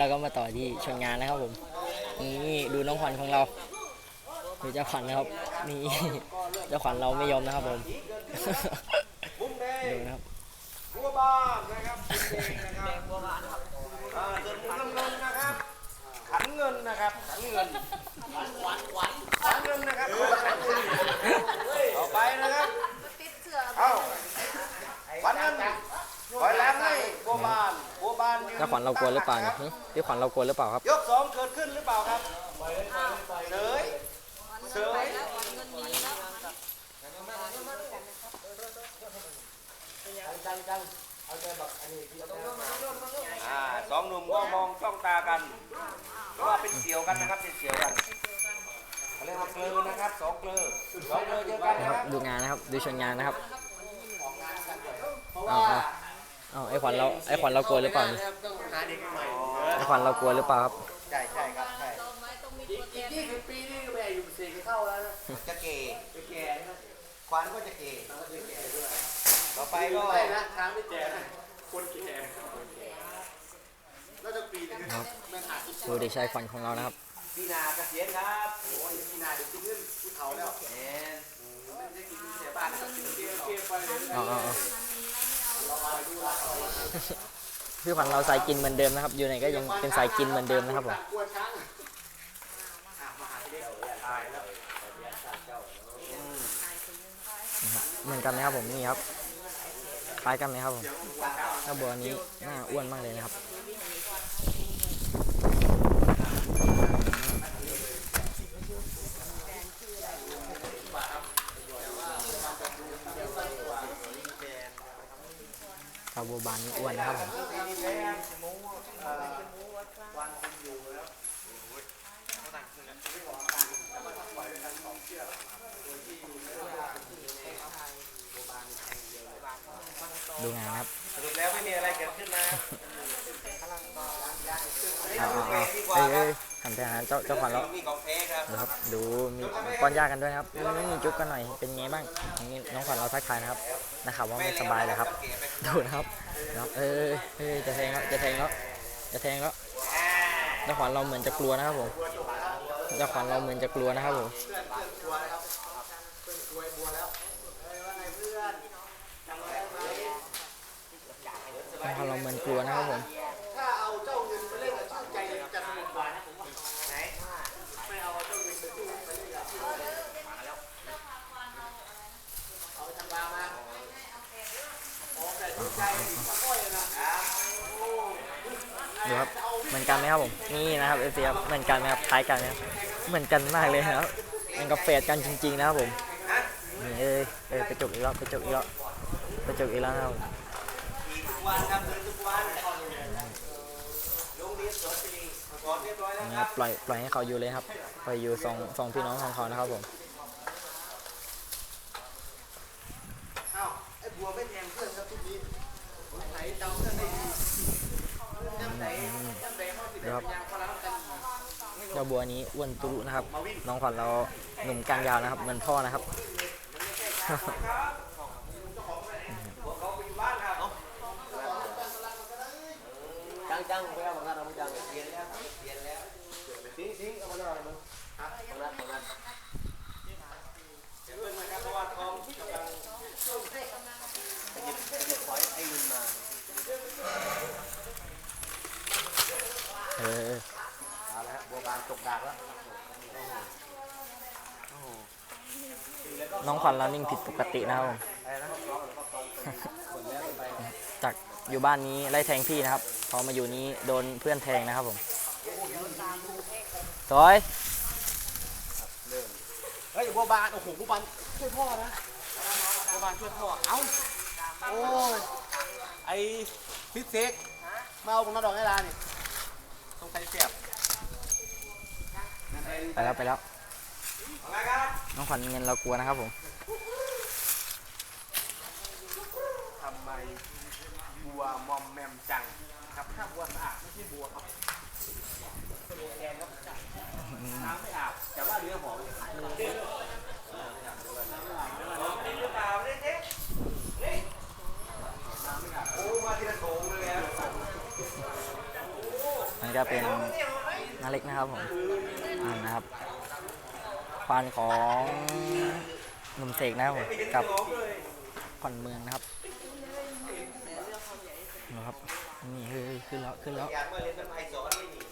เราก็มาต่อที่ชนงานนะครับผมนี่ดูน้องขวัญของเราดูเจ้าขวัญนะครับนี่เจ้าขวัญเราไม่ยอมนะครับผมมุมแดดูงนะครับบัวบานนะครับมุมแดงนะครับอ่าส่วนมุมน้ำเงินนะครับขันเงินนะครับขันเงินขวัญขวัญขวัญเงินนะครับขันเงินต่อไปนะครับติดเสื้อเอ้าขวัญเงินปล่อยแหลมให้บัวบาน เจ้าขวัญเรากลัวหรือเปล่าเนี่ยหึเจ้าขวัญเรากลัวหรือเปล่าครับ ยกสองเกิดขึ้นหรือเปล่าครับเสยเสยอ่าสองหนุ่มก็มองจ้องตากันเพราะว่าเป็นเกี่ยวกันนะครับเป็นเกี่ยวกันเขาเรียกว่าเกลือนะครับสองเกลือสองเกลือเจอกันนะนะครับดูงานนะครับดูชนงานนะครับเพราะว่า อาเอาไอ้ขวัญเราไอ้ขวัญเรากลัวหรือเปล่าเนี่ยต้องหาเด็กใหม่ไอ้ขวัญเรากลัวหรือเปล่าครับ ใช่ใช่ครับใช่เราไม่ต้องมีตัวแทนยี่สิบปีนี่แม่อยู่เสกเข้าแล้วนะจะเกย์จะแก่ควานก็จะเกย์ต่อไปก็นะช้างไม่แก่นะคนแก่แล้วจะปีนึงครับแม่หาที่ดูเด็กชายขวัญของเรานะครับ พี่นาเกษียณครับโอ้ยพี่นาเดี๋ยวกินเงินผู้เฒ่าแล้วแหมไม่ได้กินเสียบ้านนะครับกินเกลียวเกลียวไปเลยเอาเอาเอา พี่ขวัญเราสายกินเหมือนเดิมนะครับ อยู่ไหนก็ยังเป็นสายกินเหมือนเดิมนะครับผมเหมือนกันไหมครับผมนี่ครับคล้ายกันไหมครับผมถ้าบัวนี้หน้าอ้วนมากเลยนะครับ บัวบานนี้อ้วนนะครับผมดูงานนะครับสรุปแล้วไม่มีอะไรเกิดขึ้นนะ เอาเอาเอาเอ้ยเอ้ยหันไปหาเจ้าเจ้าขวัญแล้วมีของแท้ครับดูครับ ดูมีป้อนยากันด้วยครับนี่มีจุ๊บกันหน่อยเป็นไงบ้างนี่น้องขวัญเราทักทายนะครับนะครับว่าไม่สบายเลยครับดูนะครับนะครับเอ้ยเอ้ยจะแทงแล้วจะแทงแล้วจะแทงแล้วเจ้าขวัญเราเหมือนจะกลัวนะครับผมเจ้าขวัญเราเหมือนจะกลัวนะครับผมเจ้าขวัญเราเหมือนกลัวนะครับผม ว่านะผมว่าไม่เอาเจ้าเงินไปสู้ไปเล่นกับชื่อใจเอาธันวามาอ๋อแต่ชื่อใจมาก้อยนะดูครับเหมือนกันไหมครับผมนี่นะครับเอฟซีครับเหมือนกันไหมครับคล้ายกันไหมครับเหมือนกันมากเลยนะครับมันกับเฟดกันจริง ๆ นะครับผมนี่เอ้ยเอ้ยไปจกอีกแล้วไปจกอีกแล้วไปจกอีกแล้วนะครับ คครับปล่อยปล่อยให้เขาอยู่เลยครับปล่อยอยู่สองสองพี่น้องของเขานะครับผมเอ้าไอ้บัวไม่แทงเพื่อนครับทุกทีไหนจำเพื่อนได้ดีจำไหนจำไหนเขาติดเป็นยางพารากันเจ้าบัวนี้อ้วนตุลุนะครับ น้องขวัญเราหนุ่มกลางยาวนะครับเหมือนพ่อนะครับจังจังไปเอาของกันเอาจังเปลี่ยนแล้วครับเลยนแล้ว ทิ้งเอามาเลยมั้งฮะของนั้นของนั้นเดี๋ยวเพิ่งนะครับเพราะว่าทองกำลังไปหยิบไปหยิบขอยไอ้เงินมาเออเอาละฮะบัวบานตกดากแล้วน้องขวัญเรานิ่งผิดปกตินะครับผมจากอยู่บ้านนี้ไล่แทงพี่นะครับ พอมาอยู่นี้โดนเพื่อนแทงนะครับผม สวยเฮ้ยบัวบานโอ้โหบัวบานช่วยพ่อนะบัวบานช่วยพ่อเอ้าโอ้ยไอ้พิเศษมาเอาของน้าดอกไอ้ลานี่ต้องใช้เสียบไปแล้วไปแล้วอะไรครับน้องขวัญเงินเรากลัวนะครับผมทำไมบัวมอมแมมจังครับถ้าบัวสะอาดไม่ใช่บัวครับเป็ นบัวแดงครับน้ำไม่อาบแต่ว่าเรือหอมอเปล่าเนี่ยเจ๊นี่โอ้มาทีละเลยนะนะนี่ก็เป็นนาเล็กนะครับผมอ่านะครับควานของหนุ่มเสกนะครับผมกับขวัญเมืองนะครับนะครับนี่เฮ้ยขึ้นแล้วขึ้นแล้ว อยากมาเรียนเป็นไอสอนนี่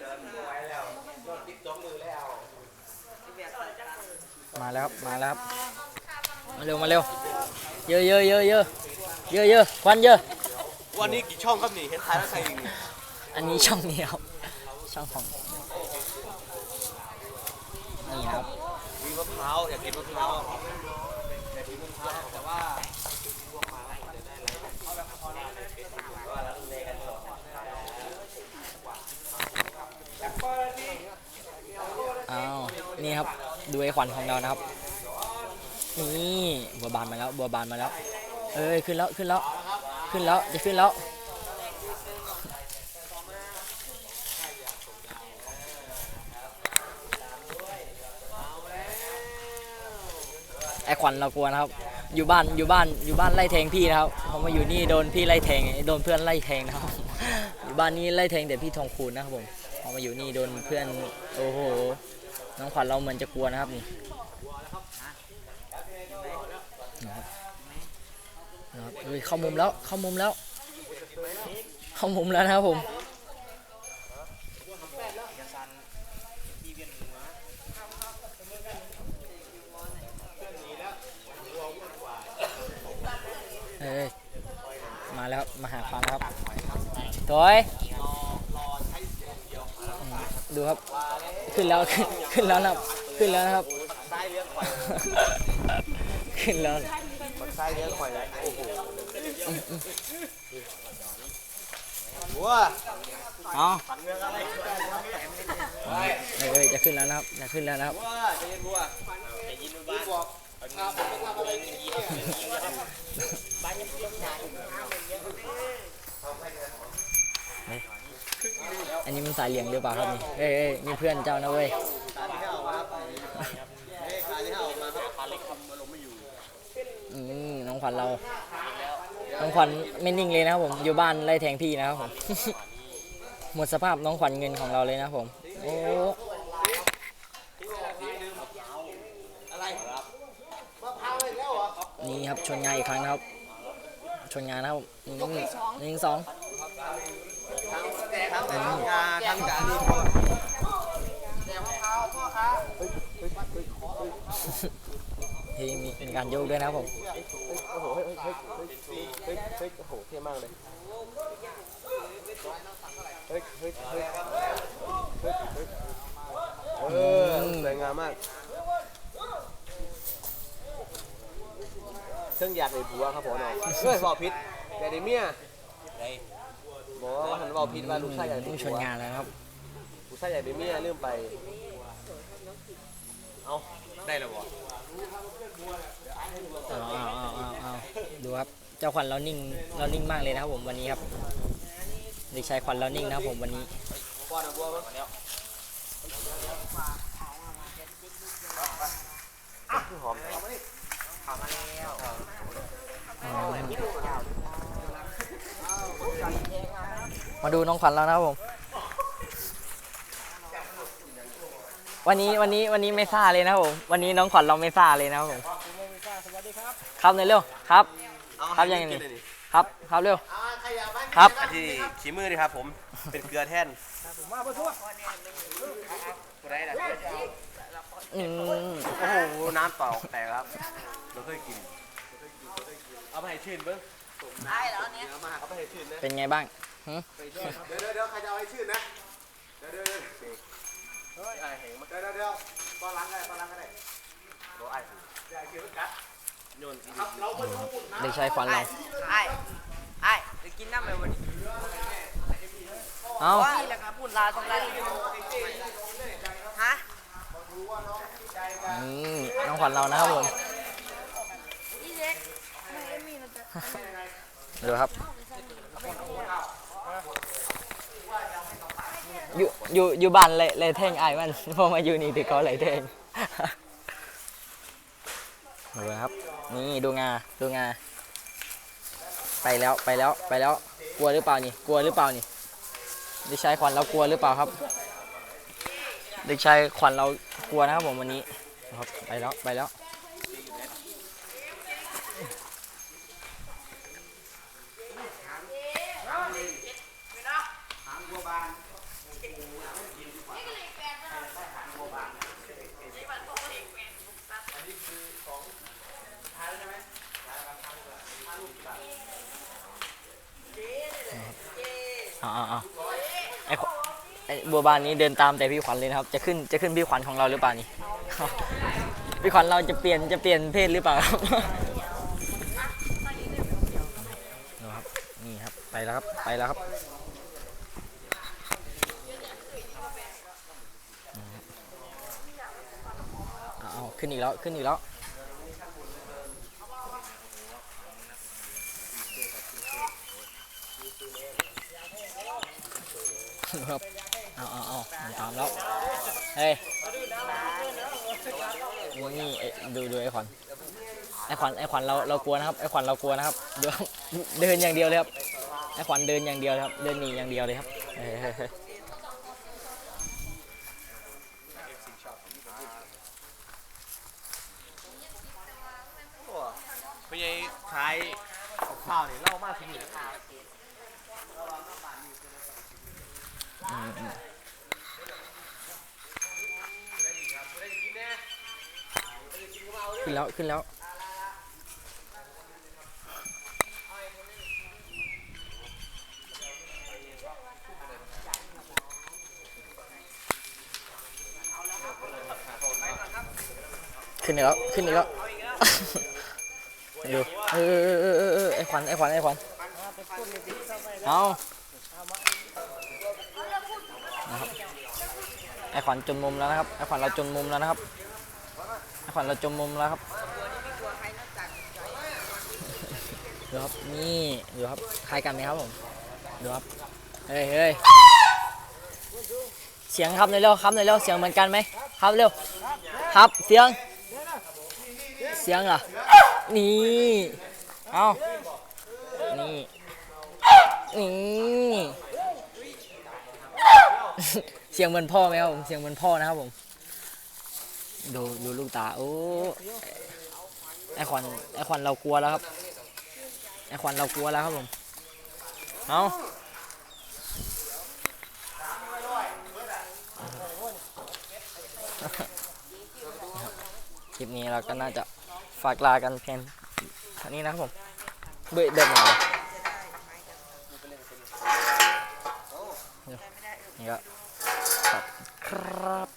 เดินไว้แล้วยอดติ๊กสองมือแล้ว มา แล้วครับมาแล้วครับมาเร็วมาเร็วเยอะเยอะเยอะเยอะเยอะเยอะควันเยอะ วันนี้กี่ช่องครับนี่เห็นขายแล้วใครอีกนี่อันนี้ช่องนี้ครับช่องของนี่นะครับมีมะพร้าวอยากกินมะพร้าวอยากกินมะพร้าวแต่ว่าอ้าวนี่ครับ ดูไอ้ขวัญของเรานะครับ นี่บัวบานมาแล้วบัวบานมาแล้ว เอ้ยขึ้นแล้วขึ้นแล้วขึ้นแล้วจะขึ้นแล้วไอ้ขวัญเรากลัวนะครับ อยู่บ้านอยู่บ้านอยู่บ้านไล่แทงพี่นะครับพอมาอยู่นี่โดนพี่ไล่แทงโดนเพื่อนไล่แทงนะครับอยู่บ้านนี้ไล่แทงแต่พี่ทองคูณนะครับผมพอมาอยู่นี่โดนเพื่อนโอ้โห น้องขวัญเราเหมือนจะกลัวนะครับนี่นะครับนะครับเฮ้ยเข้ามุมแล้วเข้ามุมแล้ว เข้ามุมแล้วนะครับผมเอ้ยมาแล้วมาหาฟังครับถอย ดูครับ ขึ้นแล้วขึ้นขึ้นแล้วนะครับ ขึ้นแล้วนะครับซ้ายเลี้ยงข่อยขึ้นแล้วคนซ้ายเลี้ยงข่อยเลยโอ้โหวัวเอาเอ้ยจะขึ้นแล้วนะครับจะขึ้นแล้วนะครับวัวจะเย็นวัวจะยินบ้านบอก อันนี้มันสายเหลียงหรือเปล่าครับนี่เอ้ยเอ้ยนี่เพื่อนเจ้านะเว้ยการที่ออกมาครับเฮ้ยการที่ออกมาครับการเล็กคำมาลงไม่อยู่อืมน้องขวัญเรา น้องขวัญไม่นิ่งเลยนะครับผมอยู่บ้านไล่แทงพี่นะครับผม หมดสภาพน้องขวัญเงินของเราเลยนะครับผม โอ้อะไรครับนี่ครับชนงานอีกครั้งนะครับ ชนงานนะครับผมอืมหนึ่งสอง ทั้งงาทั้งการนี่ที่มีมีการโยกด้วยนะครับผมโอ้โหเฮ้ยเฮ้ยเฮ้ยเฮ้ยโอ้โหเท่มากเลยเฮ้ยเฮ้ยเฮ้ยเฮ้ยเฮ้ยเออสวยงามมากเครื่องอยากในผัวครับผมเนาะเฮ้ยบอพิษแต่ในเมีย บอกว่าหันบอกพิษว่าลูกชายอยากได้นี่ชผันวงานแล้วนะครับ ลูกชายอยากได้เมียลืมไป เอาได้แล้วบ่เอาเอาเอาเอาเอาดูครับ เจ้าขวัญเรานิ่ง เรานิ่งมากเลยนะครับผมวันนี้ครับ เด็กชายขวัญเรานิ่งนะครับผมวันนี้ ป้อนเอาบัวมาแล้วหอม มาดูน้องขวัญแล้วนะครับผม วันนี้วันนี้วันนี้ไม่ซ่าเลยนะครับผม วันนี้น้องขวัญเราไม่ซ่าเลยนะครับผมครับในอยเร็วครับ ครับยังไงนี่ครับครับเร็วครับอันที่ขี้มือนี่ครับผมเป็นเกลือแท่นอืมโอ้โหน้ำเปล่าแตกครับเราเคยกินเอาไปให้ชื่นเบิ้งได้แล้วเนี่ยเอาไปให้ชื่นนะเป็นไงบ้าง หึเดี๋ยวเดี๋ยวเดี๋ยวใครจะเอาให้ชื่อนะ เดี๋ยวเดี๋ยวเดี๋ยวเฮ้ยไอ้เหงมาเดี๋ยวเดี๋ยวตอนหลังก็ได้ตอนหลังก็ได้โอ้ไอ้เดี๋ยวคิวกัดโยนเราไปดูนะเด็กชายขวัญเราไอ้ไอ้จะกินน้ำไหมวันนี้เอานี่แหละครับพูดลาตรงนั้นฮะอืมน้องขวัญเรานะครับผมพี่เล็กไม่เอ็มมี่เราจะดูครับ อยู่อยู่อยู่บ้านเลยเลยแท่งไอ้ายมันพอมาอยู่นี่ถือเขาเลยแท่งดูนะครับ นี่ดูงาดูงา ไปแล้วไปแล้วไปแล้ว กลัวหรือเปล่านี่ กลัวหรือเปล่านี่เด็กชายขวัญเรากลัวหรือเปล่าครับ เด็กชายขวัญเรากลัวนะครับผมวันนี้นะครับไปแล้วไปแล้ว เอาเอาเอาไอ้ขวไอ้ บัวบานนี้เดินตามแต่พี่ขวัญเลยนะครับ จะขึ้นจะขึ้นพี่ขวัญของเราหรือเปล่านี่พี่ขวัญเราจะเปลี่ยนจะเปลี่ยนเพศหรือเปล่าครับดูครับนี่ครับไปแล้วครับไปแล้วครับเอาขึ้นอีกแล้วขึ้นอีกแล้วครับ เอาเอาเอามันตามแล้ว เฮ้ยดูนี่ไอ้ดูดูไอ้ขวัญไอ้ขวัญไอ้ขวัญเราเรากลัวนะครับไอ้ขวัญเรากลัวนะครับดูครับเดินอย่างเดียวเลยครับไอ้ขวัญเดินอย่างเดียวเลยครับ เดินหนีอย่างเดียวเลยครับเฮ้ยพี่ใหญ่ขายข้าวเนี่ยเล่ามากที่นี่ ขึ้นแล้ว ขึ้นแล้วขึ้นอีกแล้วขึ้นอีกแล้วดูเออเออเออเออเออไอ้ขวัญไอ้ขวัญไอ้ขวัญเอานะครับ ไอขวัญจนมุมแล้วนะครับไอขวัญเราจนมุมแล้วนะครับไอขวัญเราจนมุมแล้วครับดูครับนี่ดูครับใคล้ายกันไหมครับผมดูครับเฮ้ยเฮ้ยเสียงครับหน่อยเร็วครับหน่อยเร็วเสียงเหมือนกันไหมครับเร็วครับเสียง เสียงเหรอนี่เอานี่นี่ เสียงเหมือนพ่อไหมครับผมเสียงเหมือนพ่อนะครับผม ดูดูลูกตาโอ้ไอขวัญไอขวัญเรากลัวแล้วครับไอขวัญเรากลัวแล้วครับผมเอาคลิปนี้เราก็น่าจะฝากลากันเพียงเท่านี้นะครับผมเบื่อเดินหน่อย Brrr.